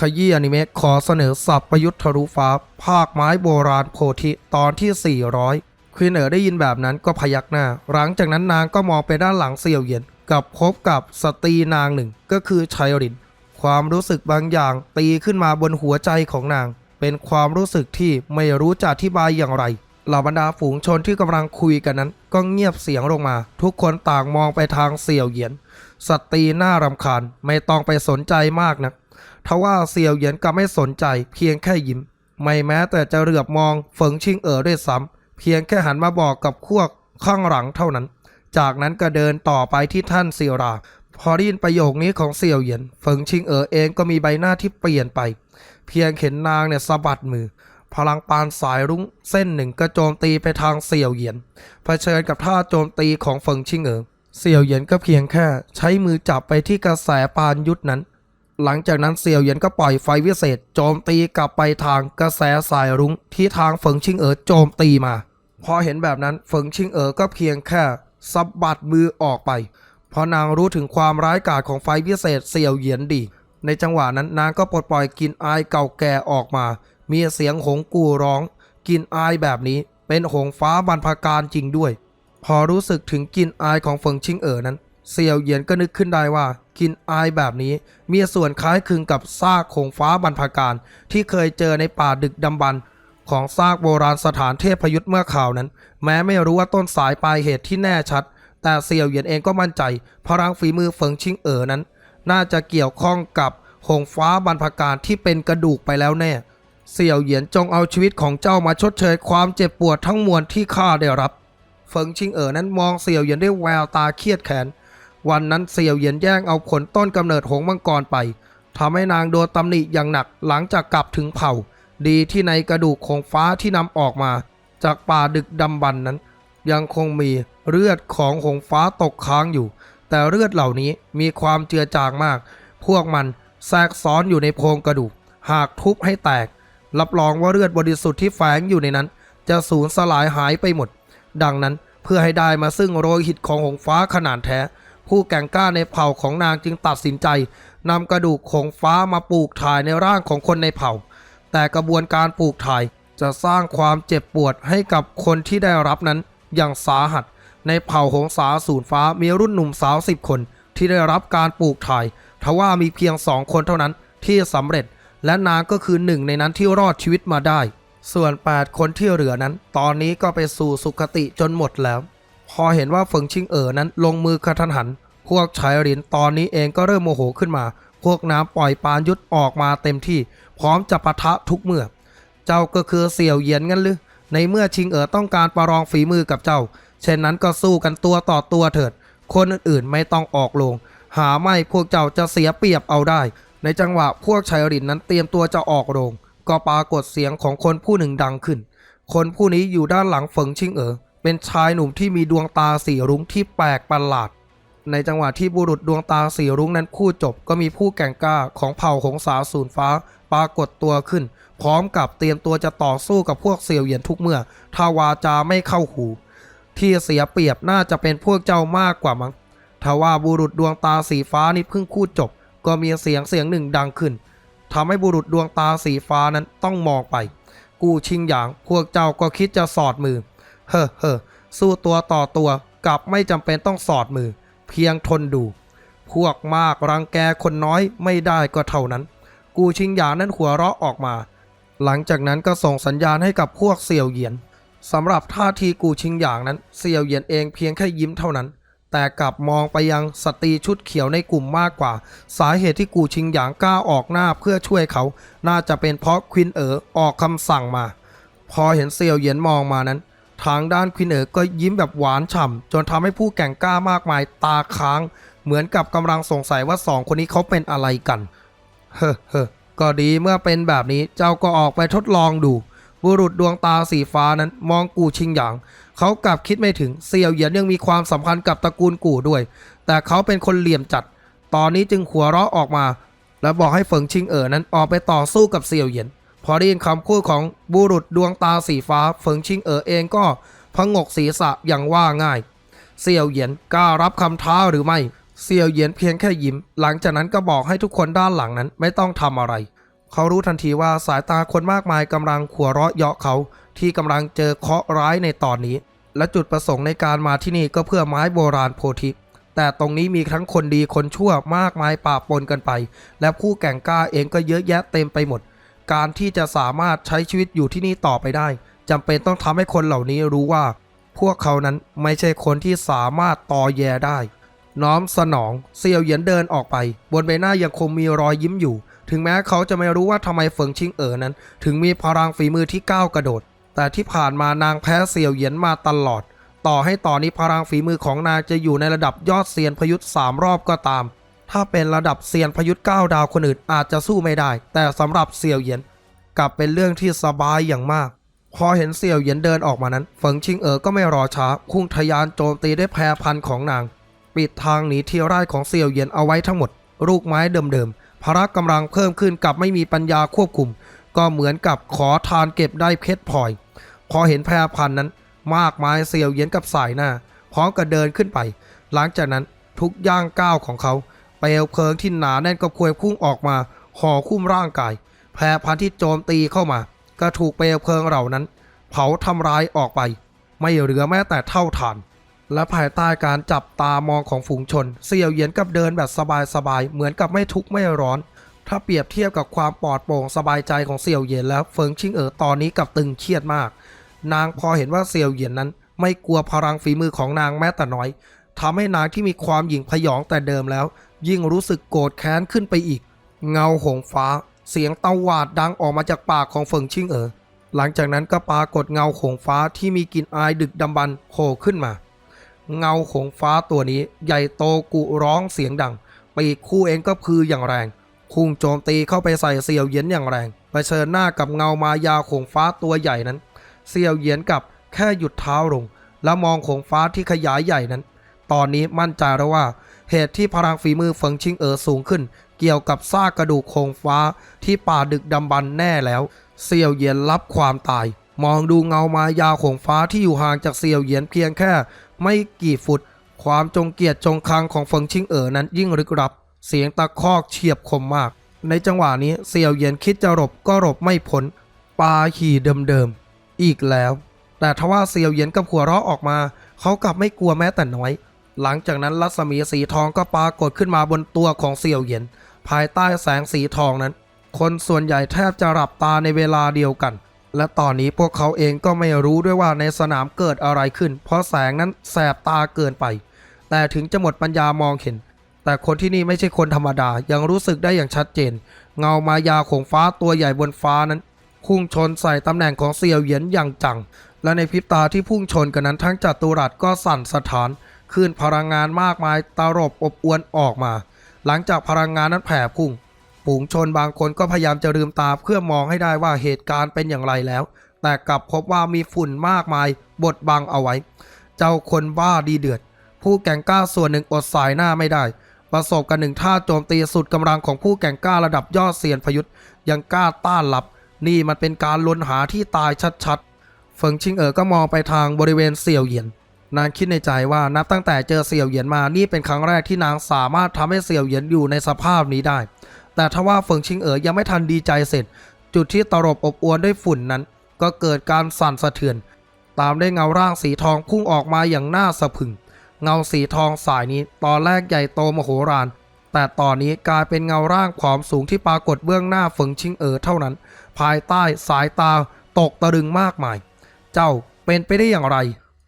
ขยี้อนิเมะขอเสนอสับประยุทธ์ทะลุฟ้า ภาคไม้โบราณโพธิตอนที่ 400 ควีนเอ๋อได้ยินแบบนั้นก็พยักหน้า หลังจากนั้นนางก็มองไปด้านหลังเสี่ยวเหยียนกับพบกับสตรีนางหนึ่ง ก็คือชัยริน ความรู้สึกบางอย่างตีขึ้นมาบนหัวใจของนาง เป็นความรู้สึกที่ไม่รู้จะอธิบายอย่างไรเหล่าบรรดาฝูงชนที่กำลังคุยกันนั้น ก็เงียบเสียงลงมา ทุกคนต่างมองไปทางเสี่ยวเหยียน สตรีหน่ารำคาญไม่ต้องไปสนใจมากนะัก ทว่าเสี่ยวเหยียนก็ไม่สนใจเพียงแค่ยิ้ม ไม่แม้แต่จะเหลือบมองเฟิงชิงเอ๋อด้วยซ้ำเพียงแค่หันมาบอกกับพวกข้างหลังเท่านั้น จากนั้นก็เดินต่อไปที่ท่านเซียวราพอได้ยินประโยคนี้ของเสี่ยวเหยียนเฟิงชิงเอ๋อเองก็มีใบหน้าที่เปลี่ยนไป เพียงเห็นนางเนี่ยสะบัดมือ พลังปานสายรุ้งเส้นหนึ่งก็โจมตีไปทางเสี่ยวเหยียนเผชิญกับท่าโจมตีของเฟิงชิงเอ๋อเสี่ยวเหยียนก็เพียงแค่ ใช้มือจับไปที่กระแสปานยุทธนั้น หลังจากนั้นเสี่ยวเหยียนก็ปล่อยไฟวิเศษ โจมตีกลับไปทางกระแสสายรุ้งที่ทางเฟิงชิงเอ๋อโจมตีมา พอเห็นแบบนั้นเฟิงชิงเอ๋อก็เพียงแค่สะบัดมือออกไป เพราะนางรู้ถึงความร้ายกาจของไฟวิเศษเสี่ยวเหยียนดี ในจังหวะนั้นนางก็ปลดปล่อยกลินอายเก่าแก่ออกมา มีเสียงหงกูร้องกลินอายแบบนี้เป็นหงฟ้าบรรพการจริงด้วย พอรู้สึกถึงกลินอายของเฟิงชิงเอ๋อนั้น เสี่ยวเหยียนก็นึกขึ้นได้ว่า กลินอายแบบนี้ มีส่วนคล้ายคลึงกับซากหงฟ้าบรรพการ ที่เคยเจอในป่าดึกดำบรรพ์ของซากโบราณสถานเทพยุทธ์เมื่อข่าวนั้น แม้ไม่รู้ว่าต้นสายปลายเหตุที่แน่ชัด แต่เสี่ยวเหยียนเองก็มั่นใจ พลังฝีมือเฟิงชิงเอ๋อนั้น น่าจะเกี่ยวข้องกับหงฟ้าบรรพการที่เป็นกระดูกไปแล้วแน่เสี่ยวเหยียนจงเอาชีวิตของเจ้ามาชดเชยความเจ็บปวดทั้งมวลที่ข้าได้รับ เฟิงชิงเอ๋อนั้นมองเสี่ยวเหยียนด้วยแววตาเครียดแค้น วันนั้นเสี่ยวเหยียนแย่งเอาผลต้นกำเนิดหงมังกรไปทำให้นางโดนตำหนิอย่างหนักหลังจากกลับถึงเผ่า ดีที่ในกระดูกของฟ้าที่นำออกมา จากป่าดึกดำบรรพ์นั้น ยังคงมีเลือดของหงฟ้าตกค้างอยู่ แต่เลือดเหล่านี้มีความเจือจางมาก พวกมันแทรกซ้อนอยู่ในโพรงกระดูก หากทุบให้แตก รับรองว่าเลือดบริสุทธิ์ที่แฝงอยู่ในนั้น จะสูญสลายหายไปหมด ดังนั้นเพื่อให้ได้มาซึ่งโรหิตของหงฟ้าขนาดแท้ ผู้แก่งกล้าในเผ่าของนางจึงตัดสินใจนำกระดูกของฟ้ามาปลูกถ่ายในร่างของคนในเผ่า แต่กระบวนการปลูกถ่ายจะสร้างความเจ็บปวดให้กับคนที่ได้รับนั้นอย่างสาหัส ในเผ่าหงสาศูนฟ้ามีรุ่นหนุ่มสาวสิบคน ที่ได้รับการปลูกถ่ายทว่ามีเพียงสองคนเท่านั้นที่สำเร็จ และนางก็คือหนึ่งในนั้นที่รอดชีวิตมาได้ ส่วน 8 คนที่เหลือนั้น ตอนนี้ก็ไปสู่สุคติจนหมดแล้ว พอเห็นว่าเฟิงชิงเอ๋อนั้นลงมือกระทันหัน พวกชายหลินตอนนี้เองก็เริ่มโมโหขึ้นมา พวกน้ำปล่อยปานยุทธออกมาเต็มที่ พร้อมจะปะทะทุกเมื่อ เจ้าก็คือเสี่ยวเยียนงั้นหรือ ในเมื่อชิงเอ๋อต้องการประลองฝีมือกับเจ้า เช่นนั้นก็สู้กันตัวต่อตัวเถิด คนอื่นๆไม่ต้องออกโลง หาไม่พวกเจ้าจะเสียเปรียบเอาได้ ในจังหวะพวกชายหลินนั้นเตรียมตัวจะออกโรง ก็ปรากฏเสียงของคนผู้หนึ่งดังขึ้น คนผู้นี้อยู่ด้านหลังเฟิงชิงเอ๋อ เป็นชายหนุ่มที่มีดวงตาสีรุ้งที่แปลกประหลาด ในจังหวะที่บุรุษดวงตาสีรุ้งนั้นพูดจบ ก็มีผู้แก่งกล้าของเผ่าหงสาศูนฟ้าปรากฏตัวขึ้น พร้อมกับเตรียมตัวจะต่อสู้กับพวกเสี่ยวเหยียนทุกเมื่อถ้าวาจาไม่เข้าหู ที่เสียเปรียบน่าจะเป็นพวกเจ้ามากกว่ามั้งทว่าบุรุษดวงตาสีฟ้านี่เพิ่งพูดจบ ก็มีเสียงเสียงหนึ่งดังขึ้นทำให้บุรุษดวงตาสีฟ้านั้นต้องมองไป กูชิงหยาง พวกเจ้าก็คิดจะสอดมือ เฮ้อเฮ้อสู้ตัวต่อตัวกลับไม่จำเป็นต้องสอดมือ เพียงทนดู พวกมากรังแกคนน้อยไม่ได้ก็เท่านั้น กูชิงหยางนั้นหัวเราะออกมา หลังจากนั้นก็ส่งสัญญาณให้กับพวกเสี่ยวเหยียนสำหรับท่าทีกูชิงหยางนั้นเสี่ยวเหยียนเองเพียงแค่ยิ้มเท่านั้น แต่กลับมองไปยังสตรีชุดเขียวในกลุ่มมากกว่า สาเหตุที่กูชิงหยางกล้าออกหน้าเพื่อช่วยเขา น่าจะเป็นเพราะควินเอ๋อออกคำสั่งมา พอเห็นเซี่ยวเหยียนมองมานั้น ทางด้านควินเอ๋ก็ยิ้มแบบหวานฉ่ำจนทำให้ผู้แก่งกล้ามากมายตาค้าง เหมือนกับกำลังสงสัยว่าสองคนนี้เขาเป็นอะไรกัน เฮ้อเฮ้อก็ดีเมื่อเป็นแบบนี้เจ้าก็ออกไปทดลองดู บุรุษดวงตาสีฟ้านั้นมองกูชิงหยาง เขากลับคิดไม่ถึงเซียวเหยียนยังมีความสัมพันธ์กับตระกูลกู่ด้วย แต่เขาเป็นคนเหลี่ยมจัด ตอนนี้จึงหัวเราะออกมา และบอกให้เฟิงชิงเอ๋อนั้นออกไปต่อสู้กับเซียวเหยียน พอได้ยินคำพูดของบุรุษดวงตาสีฟ้าเฟิงชิงเอ๋อเองก็พงกศีรษะอย่างว่าง่ายเซียวเหยียนกล้ารับคำท้าหรือไม่เซียวเหยียนเพียงแค่ยิ้ม หลังจากนั้นก็บอกให้ทุกคนด้านหลังนั้นไม่ต้องทำอะไร เขารู้ทันทีว่าสายตาคนมากมายกำลังขัวเราะเยาะเขา ที่กำลังเจอเคราะห์ร้ายในตอนนี้ และจุดประสงค์ในการมาที่นี่ก็เพื่อไม้โบราณโพธิแต่ตรงนี้มีทั้งคนดีคนชั่วมากมายปะปนกันไป และผู้แก่งกล้าเองก็เยอะแยะเต็มไปหมด การที่จะสามารถใช้ชีวิตอยู่ที่นี่ต่อไปได้จำเป็นต้องทำให้คนเหล่านี้รู้ว่า พวกเขานั้นไม่ใช่คนที่สามารถต่อแยได้ น้อมสนองเซียวเหยียนเดินออกไป บนใบหน้ายังคงมีรอยยิ้มอยู่ ถึงแม้เขาจะไม่รู้ว่าทำไมเฟิงชิงเอ๋อนั้น ถึงมีพลังฝีมือที่ก้าวกระโดด แต่ที่ผ่านมานางแพ้เซียวเหยียนมาตลอด ต่อให้ตอนนี้พลังฝีมือของนางจะอยู่ในระดับยอดเซียนพยุทธ์สามรอบก็ตาม ถ้าเป็นระดับเซียนพยุทธ์9ดาวคนอื่นอาจจะสู้ไม่ได้ แต่สำหรับเซียวเหยียนกลับเป็นเรื่องที่สบายอย่างมาก พอเห็นเสี่ยวเหยียนเดินออกมานั้นเฟิงชิงเอ๋อก็ไม่รอช้าพุ่งทยานโจมตีด้วยแพรพันของนาง ปิดทางหนีที่ไร่ของเสี่ยวเหยียนเอาไว้ทั้งหมด ลูกไม้เดิมๆพละกำลังเพิ่มขึ้นกับไม่มีปัญญาควบคุม ก็เหมือนกับขอทานเก็บได้เพชรพลอย พอเห็นแพรพันนั้น มากมายเสี่ยวเหยียนกับสายหน้าพร้อมกับเดินขึ้นไป หลังจากนั้นทุกย่างก้าวของเขา เปลวเพลิงที่หนาแน่นก็พวยพุ่งออกมาห่อคุ้มร่างกาย แพรพันที่โจมตีเข้ามา ก็ถูกเปลวเพลิงเหล่านั้น เผาทำร้ายออกไป ไม่เหลือแม้แต่เท่าฐาน และภายใต้การจับตามองของฝูงชน เสี่ยวเยียนกับเดินแบบสบายๆเหมือนกับไม่ทุกข์ไม่ร้อน ถ้าเปรียบเทียบกับความปลอดโปร่งสบายใจของเสี่ยวเยียนแล้วเฟิงชิงเอ๋อตอนนี้กับตึงเครียดมาก นางพอเห็นว่าเสี่ยวเยียนนั้น ไม่กลัวพลังฝีมือของนางแม้แต่น้อยทำให้นางที่มีความหยิ่งพยองแต่เดิมแล้ว ยิ่งรู้สึกโกรธแค้นขึ้นไปอีก เงาหงฟ้า เสียงเตะหวาดดังออกมาจากปากของเฟิงชิงเอ๋อหลังจากนั้นก็ปรากฏเงาหงฟ้าที่มีกลิ่นอายดึกดำบรรพ์โผล่ขึ้นมา เงาหงฟ้าตัวนี้ใหญ่โตกุร้องเสียงดังปีกคู่เองก็พืออย่างแรงพุ่งโจมตีเข้าไปใส่เสี่ยวเหยียนอย่างแรงเผชิญหน้ากับเงามายาหงฟ้าตัวใหญ่นั้น เสี่ยวเหยียนกับแค่หยุดเท้าลง แล้วมองหงฟ้าที่ขยายใหญ่นั้น ตอนนี้มั่นใจแล้วว่า เหตุที่พลังฝีมือเฟิงชิงเอ๋อสูงขึ้น เกี่ยวกับซากกระดูกโคงฟ้าที่ป่าดึกดำบรรแน่แล้ว เสี่ยวเหยียนรับความตาย มองดูเงามายาของฟ้าที่อยู่ห่างจากเสี่ยวเหยียนเพียงแค่ ไม่กี่ฟุต ความจงเกียจจงคังของเฟิงชิงเอ๋อนั้นยิ่งลึกลับ เสียงตะคอกเฉียบคมมาก ในจังหวะนี้เสี่ยวเหยียนคิดจะหลบก็หลบไม่พ้นปาขี่เดิมๆอีกแล้ว แต่ทว่าเสี่ยวเหยียนกับหัวเราะออกมา เขากลับไม่กลัวแม้แต่น้อย หลังจากนั้นรัศมีสีทองก็ปรากฏขึ้นมาบนตัวของเสี่ยวเหยียน ภายใต้แสงสีทองนั้น คนส่วนใหญ่แทบจะหลับตาในเวลาเดียวกัน และตอนนี้พวกเขาเองก็ไม่รู้ด้วยว่าในสนามเกิดอะไรขึ้น เพราะแสงนั้นแสบตาเกินไป แต่ถึงจะหมดปัญญามองเห็น แต่คนที่นี่ไม่ใช่คนธรรมดายังรู้สึกได้อย่างชัดเจน เงามายาของฟ้าตัวใหญ่บนฟ้านั้นพุ่งชนใส่ตำแหน่งของเซียวเหยียนอย่างจัง และในพริบตาที่พุ่งชนกันนั้นทั้งจัตุรัสก็สั่นสะท้าน คลื่นพลังงานมากมายตลบอบอวนออกมา หลังจากพลังงานนั้นแผ่พุ่งฝูงชนบางคนก็พยายามจะลืมตาเพื่อมองให้ได้ว่าเหตุการณ์เป็นอย่างไรแล้ว แต่กลับพบว่ามีฝุ่นมากมายบดบังเอาไว้ เจ้าคนบ้าดีเดือด ผู้แก่งกล้าส่วนหนึ่งอดสายหน้าไม่ได้ ประสบกันหนึ่งท่าโจมตีสุดกำลังของผู้แก่งกล้าระดับยอดเซียนพยุทธ์ยังกล้าต้านรับ นี่มันเป็นการลนหาที่ตายชัดๆเฟิงชิงเอ๋อก็มองไปทางบริเวณเสี่ยวเหยียน นางคิดในใจว่านับตั้งแต่เจอเสี่ยวเหยียนมานี่เป็นครั้งแรกที่นางสามารถทำให้เสี่ยวเหยียนอยู่ในสภาพนี้ได้ แต่ทว่าเฟิงชิงเอ๋อยังไม่ทันดีใจเสร็จ จุดที่ตลบอบอวนด้วยฝุ่นนั้น ก็เกิดการสั่นสะเทือน ตามได้เงาร่างสีทองพุ่งออกมาอย่างน่าสะพรึง เงาสีทองสายนี้ตอนแรกใหญ่โตมโหฬารแต่ตอนนี้กลายเป็นเงาร่างผอมสูงที่ปรากฏเบื้องหน้าเฟิงชิงเอ๋อเท่านั้น ภายใต้สายตาตกตะลึงมากมาย เจ้าเป็นไปได้อย่างไร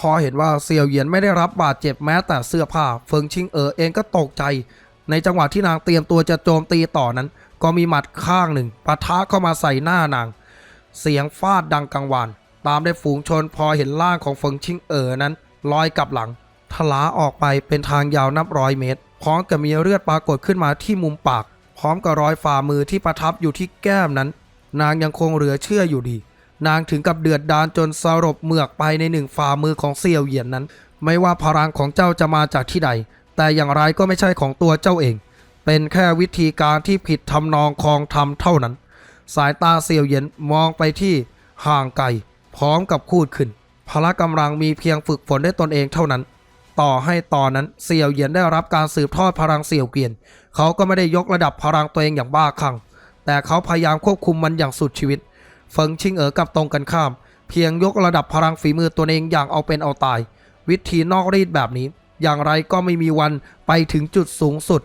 พอเห็นว่าเซียวเหยียนไม่ได้รับบาดเจ็บแม้แต่เสื้อผ้าเฟิงชิงเอ๋อเองก็ตกใจ ในจังหวะที่นางเตรียมตัวจะโจมตีต่อนั้น ก็มีหมัดข้างหนึ่งปะทะเข้ามาใส่หน้านาง เสียงฟาดดังกังวาน ตามได้ฝูงชนพอเห็นร่างของเฟิงชิงเอ๋อนั้นลอยกลับหลังทลาออกไปเป็นทางยาวนับร้อยเมตร พร้อมกับมีเลือดปรากฏขึ้นมาที่มุมปาก พร้อมกับรอยฝ่ามือที่ประทับอยู่ที่แก้มนั้น นางยังคงเหลือเชื่ออยู่ดี นางถึงกับเดือดดานจนสลบเมือกไปในหนึ่งฝ่ามือของเซียวเหยียนนั้น ไม่ว่าพลังของเจ้าจะมาจากที่ใด แต่อย่างไรก็ไม่ใช่ของตัวเจ้าเอง เป็นแค่วิธีการที่ผิดทำนองคองธรรมเท่านั้น สายตาเซียวเหยียนมองไปที่ห่างไกลพร้อมกับพูดขึ้น พละกำลังมีเพียงฝึกฝนได้ตนเองเท่านั้น ต่อให้ตอนนั้นเสี่ยวเหยียนได้รับการสืบทอดพลังเสี่ยวเกียน เขาก็ไม่ได้ยกระดับพลังตัวเองอย่างบ้าคลั่งแต่เขาพยายามควบคุมมันอย่างสุดชีวิต เฟิงชิงเอ๋อกับตรงกันข้าม เพียงยกระดับพลังฝีมือตัวเองอย่างเอาเป็นเอาตาย วิธีนอกรีดแบบนี้ อย่างไรก็ไม่มีวันไปถึงจุดสูงสุด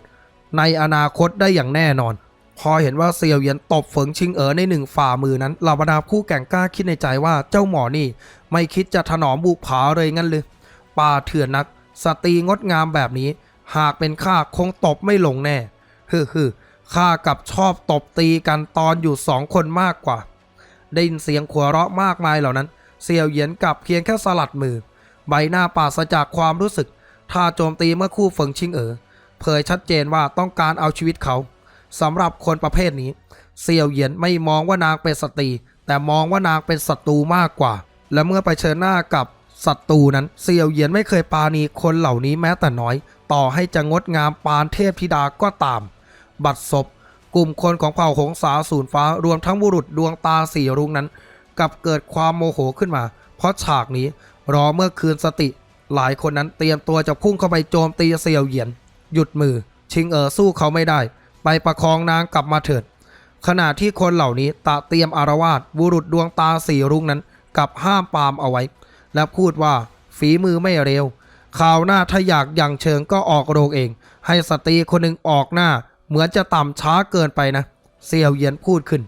ในอนาคตได้อย่างแน่นอน พอเห็นว่าเซียวเหยียนตบเฟิงชิงเอ๋อในหนึ่งฝ่ามือนั้นเหล่าบรรดาผู้แก่งกล้าคิดในใจว่าเจ้าหมอนี่ ไม่คิดจะถนอมบุกผาเลยงั้นเลยป่าเถื่อนนัก สตรีงดงามแบบนี้ หากเป็นข้าคงตบไม่ลงแน่ฮึฮึข้ากับชอบตบตีกันตอนอยู่สองคนมากกว่า ได้ยินเสียงขัวเราะมากมายเหล่านั้น เสี่ยวเหยียนกลับเพียงแค่สลัดมือ ใบหน้าปราศจากความรู้สึกถ้าโจมตีเมื่อคู่เฟิงชิงเอ๋อเผยชัดเจนว่าต้องการเอาชีวิตเขาสำหรับคนประเภทนี้ เสี่ยวเหยียนไม่มองว่านางเป็นสตรี แต่มองว่านางเป็นศัตรูมากกว่า และเมื่อไปเชิญหน้ากับศัตรูนั้น เสี่ยวเหยียนไม่เคยปราณีคนเหล่านี้แม้แต่น้อย ต่อให้จะงดงามปานเทพธิดาก็ตาม บัดศพ กลุ่มคนของเผ่าหงสาศูนย์ฟ้ารวมทั้งบุรุษดวงตาสีรุ้งนั้นกลับเกิดความโมโหขึ้นมา เพราะฉากนี้รอเมื่อคืนสติ หลายคนนั้นเตรียมตัวจะพุ่งเข้าไปโจมตีเซียวเหยียน หยุดมือ ชิงเอ๋อสู้เขาไม่ได้ ไปประคองนางกลับมาเถิด ขณะที่คนเหล่านี้ตะเตรียมอารวาสบุรุษดวงตาสีรุ้งนั้นกลับห้ามปามเอาไว้ และพูดว่าฝีมือไม่เร็วข่าวหน้าถ้าอยากอย่างเชิงก็ออกโรงเอง ให้สตรีคนหนึ่งออกหน้า เหมือนจะต่ำช้าเกินไปนะ เซียวเยียนพูดขึ้น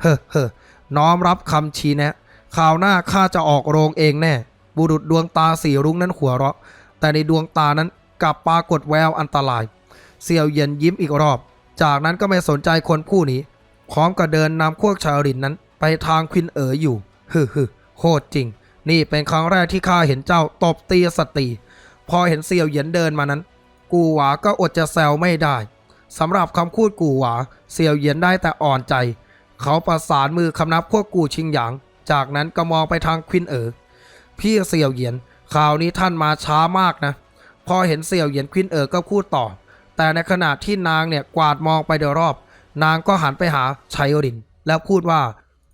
เฮ้อเฮ้อน้อมรับคำชี้แนะข่าวหน้าข้าจะออกโรงเองแน่ บุรุษดวงตาสีรุ้งนั้นหัวเราะ แต่ในดวงตานั้นกลับปรากฏแววอันตราย เซียวเยียนยิ้มอีกรอบ จากนั้นก็ไม่สนใจคนผู้นี้พร้อมกับเดินนำพวกชาวรินนั้น ไปทางควินเอ๋ออยู่ฮึฮึโคตรจริง นี่เป็นครั้งแรกที่ข้าเห็นเจ้าตบตีสตรีพอเห็นเซียวเหยียนเดินมานั้น กูหวาก็อดจะแซวไม่ได้ สำหรับคำพูดกูหวาเซียวเยียนได้แต่อ่อนใจ เขาประสานมือคำนับพวกกูชิงหยาง จากนั้นก็มองไปทางควินเอ๋อพี่เซียวเยียนข่าวนี้ท่านมาช้ามากนะ พอเห็นเซียวเยียนควินเอ๋อก็พูดต่อ แต่ในขณะที่นางเนี่ยกวาดมองไปโดยรอบ นางก็หันไปหาชัยริน แล้วพูดว่า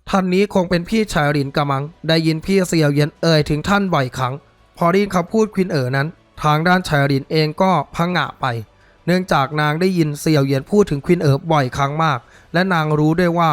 ท่านนี้คงเป็นพี่ชัยรินกะมัง ได้ยินพี่เซียวเยียนเอ่ยถึงท่านบ่อยครั้ง พอได้ยินคำพูดควินเอ๋อนั้น ทางด้านชัยรินเองก็พังงะไป เนื่องจากนางได้ยินเซียวเหยียนพูดถึงควินเอ๋อบ่อยครั้งมาก และนางรู้ด้วยว่า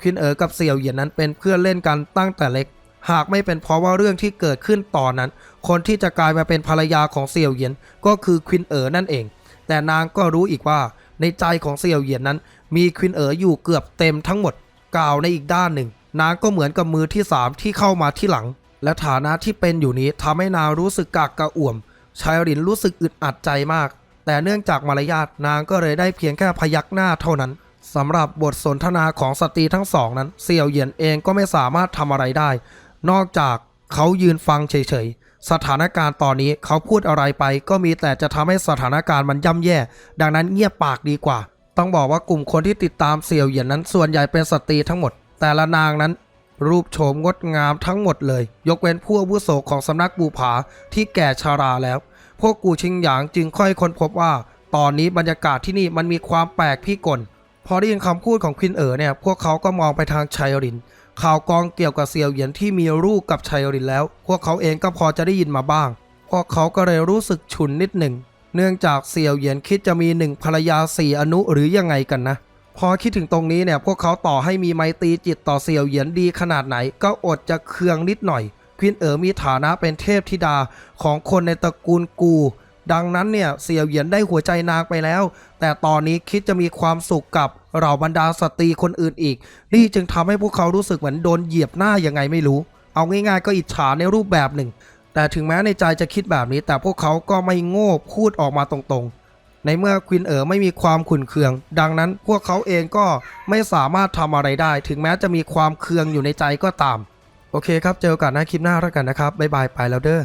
ควินเอ๋อกับเซียวเหยียนนั้นเป็นเพื่อนเล่นกันตั้งแต่เล็ก หากไม่เป็นเพราะว่าเรื่องที่เกิดขึ้นตอนนั้น คนที่จะกลายมาเป็นภรรยาของเซียวเหยียนก็คือควินเอ๋อนั่นเอง แต่นางก็รู้อีกว่าในใจของเซียวเหยียนนั้น มีควินเอ๋ออยู่เกือบเต็มทั้งหมด กล่าวในอีกด้านหนึ่ง นางก็เหมือนกับมือที่สามที่เข้ามาที่หลัง และฐานะที่เป็นอยู่นี้ทำให้นางรู้สึกกากกระอ่วมชายรินรู้สึกอึดอัดใจมาก แต่เนื่องจากมารยาทนางก็เลยได้เพียงแค่พยักหน้าเท่านั้นสำหรับบทสนทนาของสตรีทั้งสองนั้นเสี่ยวเหยียนเองก็ไม่สามารถทำอะไรได้ นอกจากเขายืนฟังเฉยๆ สถานการณ์ตอนนี้เขาพูดอะไรไป ก็มีแต่จะทำให้สถานการณ์มันย่ำแย่ ดังนั้นเงียบปากดีกว่า ต้องบอกว่ากลุ่มคนที่ติดตามเสี่ยวเหยียนนั้น ส่วนใหญ่เป็นสตรีทั้งหมด แต่ละนางนั้น รูปโฉมงดงามทั้งหมดเลย ยกเว้นผู้อาวุโสของสำนักบูผาที่แก่ชาราแล้ว พวกกูชิงหยางจึงค่อยค้นพบว่า ตอนนี้บรรยากาศที่นี่มันมีความแปลกพิกลพอได้ยินคำพูดของควินเอ๋อเนี่ยพวกเขาก็มองไปทางชัยริน ข่าวกองเกี่ยวกับเซียวเหยียนที่มีลูกกับชัยรินแล้ว พวกเขาเองก็พอจะได้ยินมาบ้าง พวกเขาก็เลยรู้สึกฉุนนิดหนึ่ง เนื่องจากเซียวเหยียนคิดจะมีหนึ่งภรรยาสี่อนุหรือยังไงกันนะพอคิดถึงตรงนี้เนี่ยพวกเขาต่อให้มีไมตรีจิตต่อเซียวเหยียนดีขนาดไหน ก็อดจะเคืองนิดหน่อย ควินเอ๋อมีฐานะเป็นเทพธิดาของคนในตระกูลกู ดังนั้นเนี่ยเสี่ยวเหยียนได้หัวใจนางไปแล้ว แต่ตอนนี้คิดจะมีความสุขกับเหล่าบรรดาสตรีคนอื่นอีก นี่จึงทำให้พวกเขารู้สึกเหมือนโดนเหยียบหน้ายังไงไม่รู้ เอาง่ายๆก็อิจฉาในรูปแบบหนึ่ง แต่ถึงแม้ในใจจะคิดแบบนี้ แต่พวกเขาก็ไม่โง่พูดออกมาตรงๆในเมื่อควินเอ๋อไม่มีความขุนเคือง ดังนั้นพวกเขาเองก็ไม่สามารถทำอะไรได้ ถึงแม้จะมีความเคืองอยู่ในใจก็ตาม โอเคครับ เจอกันในะคลิปหน้าแล้วกันนะครับ บ๊ายบาย ไปแล้วเด้อ